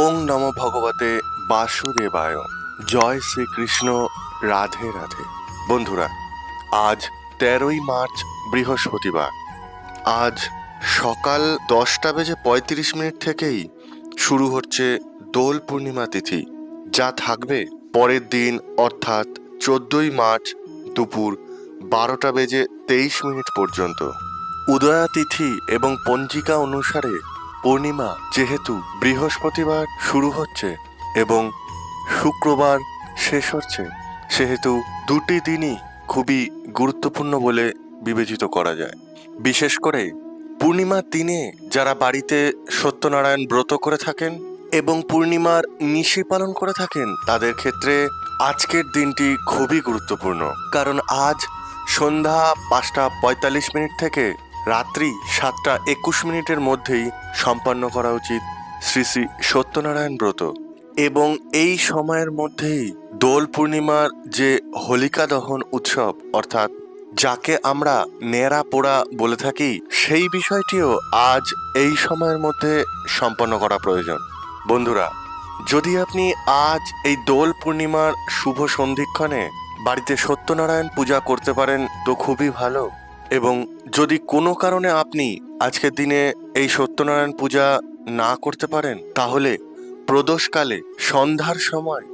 ওং নম ভগবতে বাসুদেবায়। জয় শ্রীকৃষ্ণ, রাধে রাধে। বন্ধুরা, আজ তেরোই মার্চ, বৃহস্পতিবার। আজ সকাল দশটা বেজে পঁয়ত্রিশ মিনিট থেকেই শুরু হচ্ছে দোল পূর্ণিমা তিথি। যা থাকবে পরের দিন, অর্থাৎ চোদ্দই মার্চ দুপুর বারোটা বেজে তেইশ মিনিট পর্যন্ত। উদয়া তিথি এবং পঞ্জিকা অনুসারে পূর্ণিমা যেহেতু বৃহস্পতিবার শুরু হচ্ছে এবং শুক্রবার শেষ হচ্ছে, সেহেতু দুটি দিনই খুবই গুরুত্বপূর্ণ বলে বিবেচিত করা যায়। বিশেষ করে পূর্ণিমার দিনে যারা বাড়িতে সত্যনারায়ণ ব্রত করে থাকেন এবং পূর্ণিমার নিশি পালন করে থাকেন, তাদের ক্ষেত্রে আজকের দিনটি খুবই গুরুত্বপূর্ণ। কারণ আজ সন্ধ্যা পাঁচটা পঁয়তাল্লিশ মিনিট থেকে রাত্রি সাতটা একুশ মিনিটের মধ্যেই সম্পন্ন করা উচিত শ্রী শ্রী সত্যনারায়ণ ব্রত। এবং এই সময়ের মধ্যেই দোল পূর্ণিমার যে হোলিকা দহন উৎসব, অর্থাৎ যাকে আমরা নেড়া পোড়া বলে থাকি, সেই বিষয়টিও আজ এই সময়ের মধ্যে সম্পন্ন করা প্রয়োজন। বন্ধুরা, যদি আপনি আজ এই দোল পূর্ণিমার শুভ সন্ধিক্ষণে বাড়িতে সত্যনারায়ণ পূজা করতে পারেন, তো খুবই ভালো। এবং যদি কোনো কারণে আপনি আজকের দিনে এই সত্যনারায়ণ পূজা না করতে পারেন, তাহলে প্রদোষকালে সন্ধ্যার সময়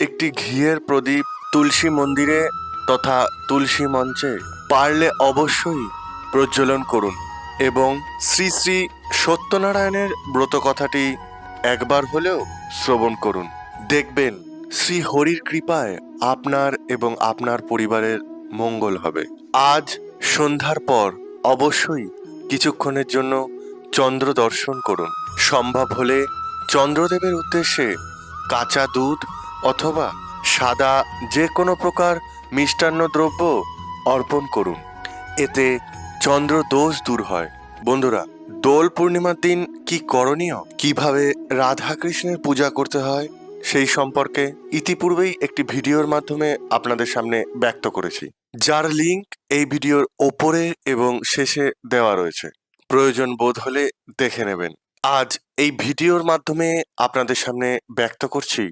একটি ঘিয়ের প্রদীপ তুলসী মন্দিরে তথা তুলসী মঞ্চে পারলে অবশ্যই প্রজ্বলন করুন এবং শ্রী শ্রী সত্যনারায়ণের ব্রত কথাটি একবার হলেও শ্রবণ করুন। দেখবেন শ্রী হরির কৃপায় আপনার এবং আপনার পরিবারের মঙ্গল হবে। আজ সন্ধ্যার পর অবশ্যই কিছুক্ষণের জন্য চন্দ্র দর্শন করুন। সম্ভব হলে চন্দ্রদেবের উদ্দেশ্যে কাঁচা দুধ অথবা সাদা যে কোনো প্রকার মিষ্টান্ন দ্রব্য অর্পণ করুন। এতে চন্দ্র দোষ দূর হয়। বন্ধুরা, দোল পূর্ণিমার দিন কি করণীয়? কীভাবে রাধা কৃষ্ণের পূজা করতে হয়? সেই সম্পর্কে ইতিপূর্বেই একটি ভিডিওর মাধ্যমে আপনাদের সামনে ব্যক্ত করেছি। যার লিংক এই ভিডিওর ওপরে এবং শেষে দেওয়া রয়েছে। প্রয়োজন বোধ হলে দেখে নেবেন। আজ এই ভিডিওর মাধ্যমে আপনাদের সামনে ব্যক্ত করছি,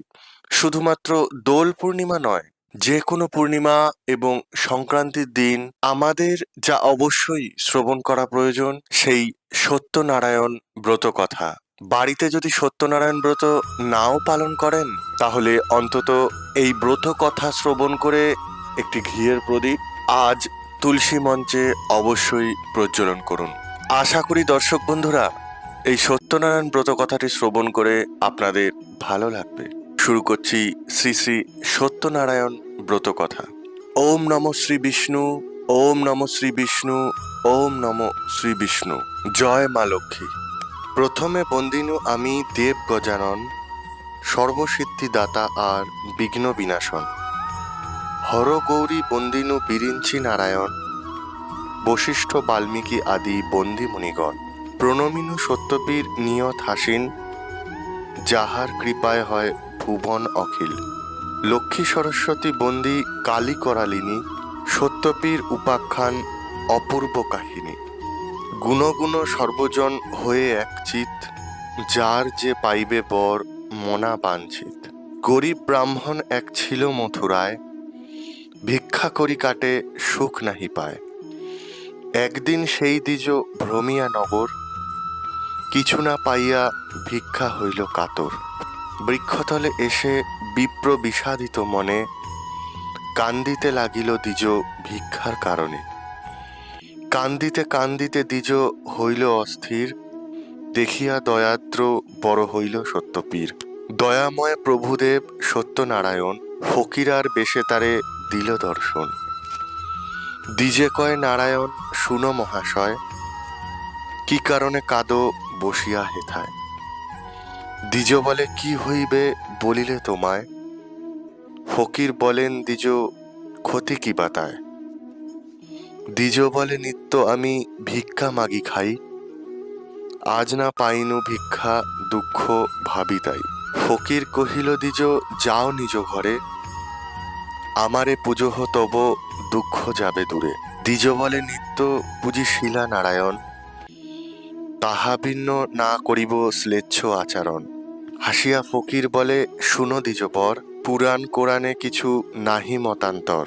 শুধুমাত্র দোল পূর্ণিমা নয়, যে কোনো পূর্ণিমা এবং সংক্রান্তির দিন আমাদের যা অবশ্যই শ্রবণ করা প্রয়োজন, সেই সত্যনারায়ণ ব্রত কথা। বাড়িতে যদি সত্যনারায়ণ ব্রত নাও পালন করেন, তাহলে অন্তত এই ব্রত কথা শ্রবণ করে একটি ঘিয়ের প্রদীপ আজ তুলসী মঞ্চে অবশ্যই প্রজ্বলন করুন। আশা করি দর্শক বন্ধুরা, এই সত্যনারায়ণ ব্রত কথাটি শ্রবণ করে আপনাদের ভালো লাগবে। শুরু করছি শ্রী শ্রী সত্যনারায়ণ ব্রত কথা। ওম নম শ্রী বিষ্ণু, ওম নম শ্রী বিষ্ণু, ওম নম শ্রী বিষ্ণু। জয় মা লক্ষ্মী। প্রথমে বন্দিনু আমি দেব গজানন, সর্বসিদ্ধিদাতা আর বিঘ্ন বিনাশন। হর গৌরী বন্দিনু বিরিঞ্চি নারায়ণ, বশিষ্ঠ বাল্মীকি আদি বন্দি মুনিগণ, প্রণমিনু সত্যবীর নিয়ত হাসিন, যাহার কৃপায় হয় ভুবন অখিল। লক্ষ্মী সরস্বতী বন্দি কালী করালিনী সত্যপীর উপাখ্যান অপূর্ব কাহিনী। গুণগুণ সর্বজন হয়ে এক চিত, যার যে পাইবে বর মনা বাঞ্ছিত। গরিব ব্রাহ্মণ এক ছিল মথুরায় ভিক্ষা করি কাটে সুখ নাহি পায়। একদিন সেই দ্বিজ ভ্রমিয়া নগর, কিছু না পাইয়া ভিক্ষা হইল কাতর। বৃক্ষতলে এসে বিপ্র বিষাদিত মনে কান্দিতে লাগিল দ্বিজ ভিক্ষার কারণে। কান্দিতে কান্দিতে দ্বিজ হইল অস্থির, দেখিয়া দয়াদ্র বড় হইল সত্যপীর। দয়াময় প্রভুদেব সত্যনারায়ণ, ফকিরার বেশে তারে দিল দর্শন। দিজে কয়, নারায়ণ, শুনো মহাশয়, কি কারণে কাদো বসিয়া হেথায়? দ্বিজ বলে, কি হইবে বলিলে তোমায়? ফকির বলেন, দ্বিজ, ক্ষতি কি বাতায় দ্বিজ বলে, নিত্য আমি ভিক্ষা মাগি খাই, আজ না পাইনু ভিক্ষা দুঃখ ভাবি তাই। ফকির কহিল, দ্বিজ, যাও নিজ ঘরে আমারে পুজো তব দুঃখ যাবে দূরে। দ্বিজ বলে, নিত্য পুজি শিলা নারায়ণ, তাহা ভিন্ন না করিব শ্লেচ্ছ আচরণ। হাসিয়া ফকির বলে, শুনো দ্বিজবর পুরাণ কোরআনে কিছু নাহি মতান্তর।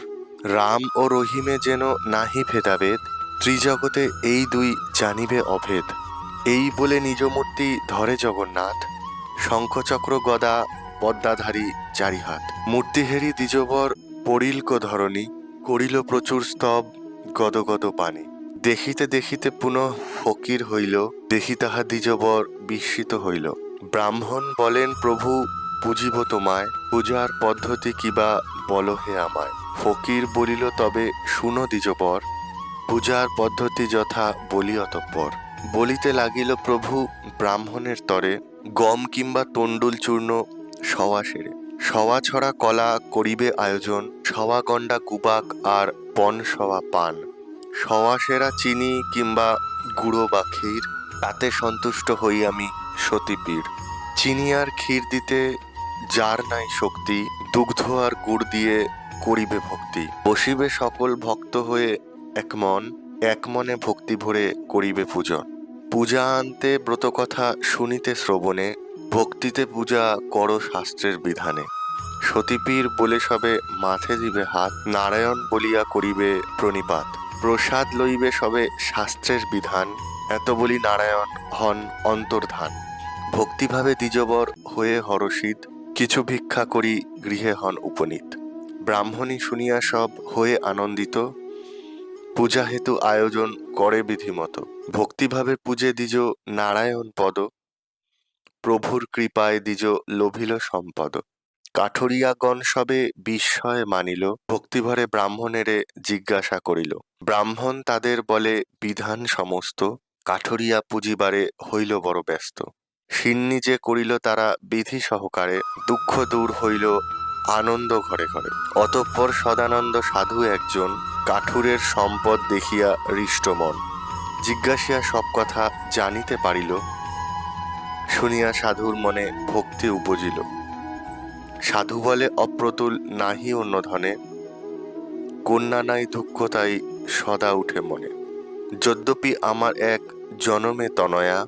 রাম ও রহিমে যেন নাহি ভেদাভেদ, ত্রিজগতে এই দুই জানিবে অভেদ। এই বলে নিজ মূর্তি ধরে জগন্নাথ, শঙ্খচক্র গদা পদ্মাধারী চারিহাত। মূর্তিহেরি দ্বিজবর পড়িলক ধরণী করিল প্রচুর স্তব গদগদ পানি। দেখিতে দেখিতে পুনঃ ফকির হইল, দেখি তাহা দ্বিজবর বিস্মিত হইল। ব্রাহ্মণ বলেন, প্রভু পুজিব তোমায়, পূজার পদ্ধতি কিবা বল হে আমায়? ফকির বলিল, তবে শুনো দ্বিজবর, পূজার পদ্ধতি যথা বলি অতঃপর বলিতে লাগিল, প্রভু, ব্রাহ্মণের তরে গম কিংবা তণ্ডুল চূর্ণ সওয়া সেরে। সওয়া ছড়া কলা করিবে আয়োজন সওয়া গন্ডা গুবাক আর পন সওয়া পান। সওয়া সেরা চিনি কিংবা গুঁড়ো বা ক্ষীর, তাতে সন্তুষ্ট হই আমি সতীপীর। চিনি আর ক্ষীর দিতে যার নাই শক্তি, দুগ্ধ আর গুড় দিয়ে করিবে ভক্তি। বসিবে সকল ভক্ত হয়ে এক মন, এক মনে ভক্তি ভরে করিবে পূজন। পূজা আনতে ব্রত কথা শুনিতে শ্রবণে ভক্তিতে পূজা কর শাস্ত্রের বিধানে। সতীপীর বলে সবে মাথে দিবে হাত, নারায়ণ বলিয়া করিবে প্রণিপাত। প্রসাদ লইবে সবে শাস্ত্রের বিধান, এত বলি নারায়ণ হন অন্তর্ধান। ভক্তিভাবে দ্বিজবর হয়ে হরষিত, কিছু ভিক্ষা করি গৃহে হন উপনীত। ব্রাহ্মণী শুনিয়া সব হয়ে আনন্দিত, পূজা হেতু আয়োজন করে বিধিমত। ভক্তিভাবে পূজে দ্বিজ নারায়ণ পদ প্রভুর কৃপায় দ্বিজ লোভিল সম্পদ। কাঠরিয়াগণ সবে বিস্ময়ে মানিল, ভক্তিভরে ব্রাহ্মণেরে জিজ্ঞাসা করিল। ব্রাহ্মণ তাদের বলে, বিধান সমস্ত, কাঠরিয়া পুঁজিবারে হইল বড় ব্যস্ত। সিন্নি যে করিল তারা বিধি সহকারে, দুঃখ দূর হইল আনন্দ ঘরে ঘরে। অতঃপর সদানন্দ সাধু একজন, কাঠুরের সম্পদ দেখিয়া হৃষ্টমন। জিজ্ঞাসিয়া সব কথা জানিতে পারিল শুনিয়া সাধুর মনে ভক্তি উপজিল। সাধু বলে, অপ্রতুল নাহি অন্য ধনে। কন্যা নাই দুঃখ তাই সদা উঠে মনে। যদ্যপি আমার এক জনমে তনয়া,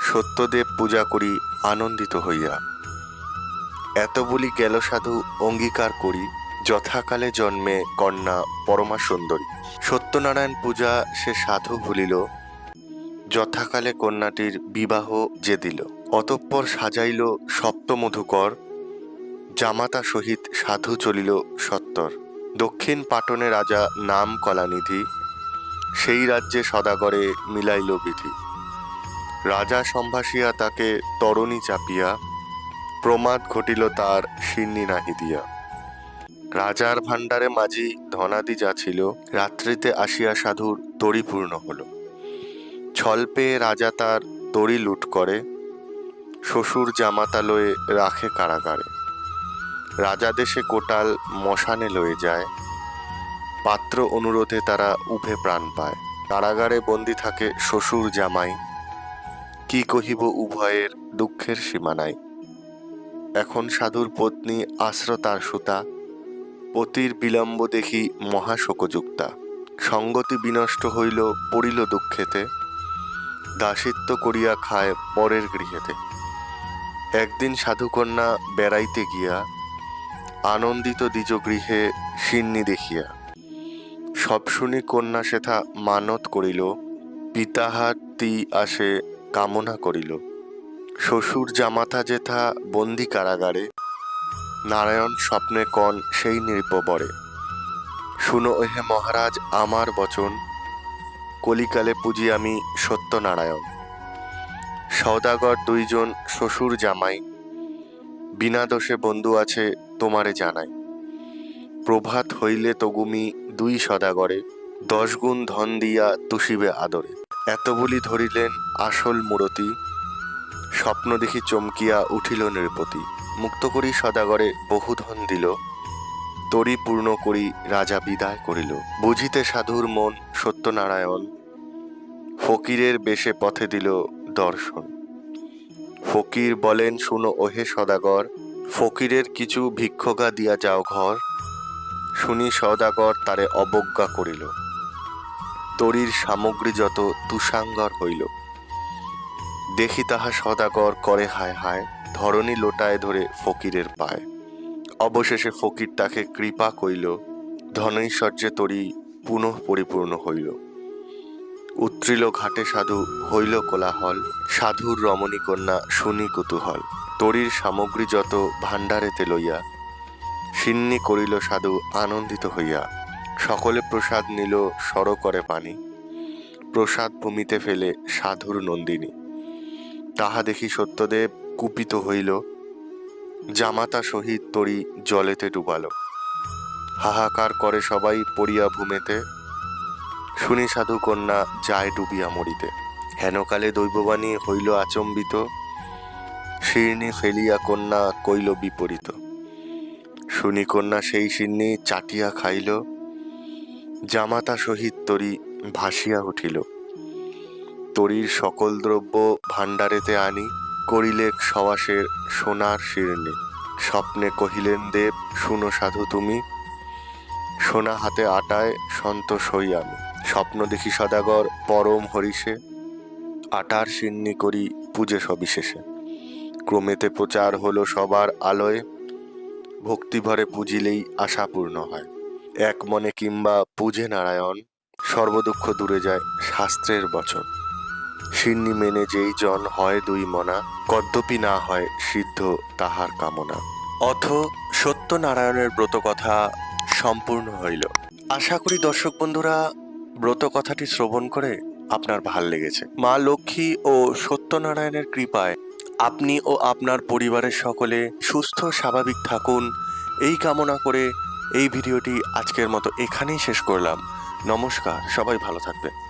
সত্যদেব পূজা করি আনন্দিত হইয়া। এত বলি গেল সাধু, অঙ্গীকার করি, যথাকালে জন্মে কন্যা পরমা সুন্দরী। সত্যনারায়ণ পূজা সে সাধু ভুলিল যথাকালে কন্যাটির বিবাহ যে দিল, অতঃপর সাজাইল সপ্তমধুকর, জামাতা সহিত সাধু চলিল সত্তর। দক্ষিণ পাটনে রাজা নাম কলানিধি, সেই রাজ্যে সদাগরে মিলাইল বিধি। রাজা সম্ভাসিয়া তাকে তরণী চাপিয়া, প্রমাদ ঘটিল তার সিন্নি নাহি দিয়া। রাজার ভাণ্ডারে মাঝি ধনাদি যা ছিল রাত্রিতে আসিয়া সাধুর তরিপূর্ণ হল। ছল পেয়ে রাজা তার তরি লুট করে, শ্বশুর জামাতা লয়ে রাখে কারাগারে। রাজা দেশে কোটাল মশানে লয়ে যায়, পাত্র অনুরোধে তারা উভে প্রাণ পায়। কারাগারে বন্দি থাকে শ্বশুর জামাই। কি কহিব উভয়ের দুঃখের সীমা নাই। এখন সাধুর পত্নী আশ্রতার সুতা পতির বিলম্ব দেখি মহাশোকযুক্তা। সঙ্গতি বিনষ্ট হইল, পড়িল দুঃখেতে। দাসিত্ব করিয়া খায় পরের গৃহেতে। একদিন সাধুকন্যা বেড়াইতে গিয়া আনন্দিত দ্বিজ গৃহে সিন্নি দেখিয়া সব শুনি কন্যা সেথা মানত করিল, পিতাহার তি আসে কামনা করিল। শ্বশুর জামাতা যেথা বন্দি কারাগারে, নারায়ণ স্বপ্নে কন সেই নৃপবরে। শুনো এহে মহারাজ, আমার বচন কলিকালে পুজি আমি সত্যনারায়ণ। সওদাগর দুইজন শ্বশুর জামাই, বিনা দোষে বন্ধু আছে তোমারে জানাই। প্রভাত হইলে তগুমি দুই সদাগরে, দশ গুণ ধন দিয়া তুষিবে আদরে। এত বলি ধরিলেন আসল মূরতি, স্বপ্ন দেখি চমকিয়া উঠিল নৃপতি। মুক্ত করি সদাগরে বহু ধন দিল, তরি পূর্ণ করি রাজা বিদায় করিল। বুঝিতে সাধুর মন সত্যনারায়ণ ফকিরের বেশে পথে দিল দর্শন। ফকির বলেন, শুনো ওহে সদাগর, ফকিরের কিছু ভিক্ষগা দিয়া যাও ঘর। শুনি সদাগর তারে অবজ্ঞা করিল। তরির সামগ্রী যত তুষাঙ্গর হইল। দেখি তাহা সদাগর করে হায় হায়, ধরণী লোটায় ধরে ফকিরের পায়। অবশেষে ফকির তাকে কৃপা কইল ধনৈশ্বর্যে তরি পুনঃ পরিপূর্ণ হইল। উত্রিল ঘাটে সাধু হইল কোলাহল, সাধুর রমণী কন্যা শুনি কুতূহল। তরির সামগ্রী যত ভাণ্ডারেতে লইয়া, সিন্নি করিল সাধু আনন্দিত হইয়া। সকলে প্রসাদ নিল সর করে পানি, প্রসাদ ভূমিতে ফেলে সাধুর নন্দিনী। তাহা দেখি সত্যদেব কুপিত হইল, জামাতা সহিত তরি জলেতে ডুবাল। হাহাকার করে সবাই পড়িয়া ভূমেতে শুনি সাধু কন্যা যায় ডুবিয়া মরিতে। হেনকালে দৈববাণী হইল আচম্বিত, শীর্ণে ফেলিয়া কন্যা কইল বিপরীত। শুনি কন্যা সেই শীর্ণে চাটিয়া খাইল, জামাতা সহিত তরি ভাসিয়া উঠিল। তরির সকল দ্রব্য ভাণ্ডারেতে আনি করিলে সবাসের সোনার শিরনে স্বপ্নে কহিলেন, দেব, শুনো সাধু তুমি, সোনা হাতে আটায় সন্তোষ হই আমি। স্বপ্ন দেখি সদাগর, পরম হরিষে। আটার সিন্নি করি পূজে সবিশেষে। ক্রমেতে প্রচার হলো সবার আলোয়। ভক্তিভরে পুজিলেই আশা পূর্ণ হয়। এক মনে কিংবা পূজে নারায়ণ, সর্বদুঃখ দূরে যায় শাস্ত্রের বচন। সিন্নি মেনে যেই জন হয় দুই মনা কদ্যপি না হয় সিদ্ধ তাহার কামনা। অথ সত্যনারায়ণের ব্রত কথা সম্পূর্ণ হইল। আশা করি দর্শক বন্ধুরা ব্রত কথাটি শ্রবণ করে আপনার ভালো লেগেছে। মা লক্ষ্মী ও সত্যনারায়ণের কৃপায় আপনি ও আপনার পরিবারের সকলে সুস্থ, স্বাভাবিক থাকুন। এই কামনা করে এই ভিডিওটি আজকের মতো এখানেই শেষ করলাম। নমস্কার, সবাই ভালো থাকবে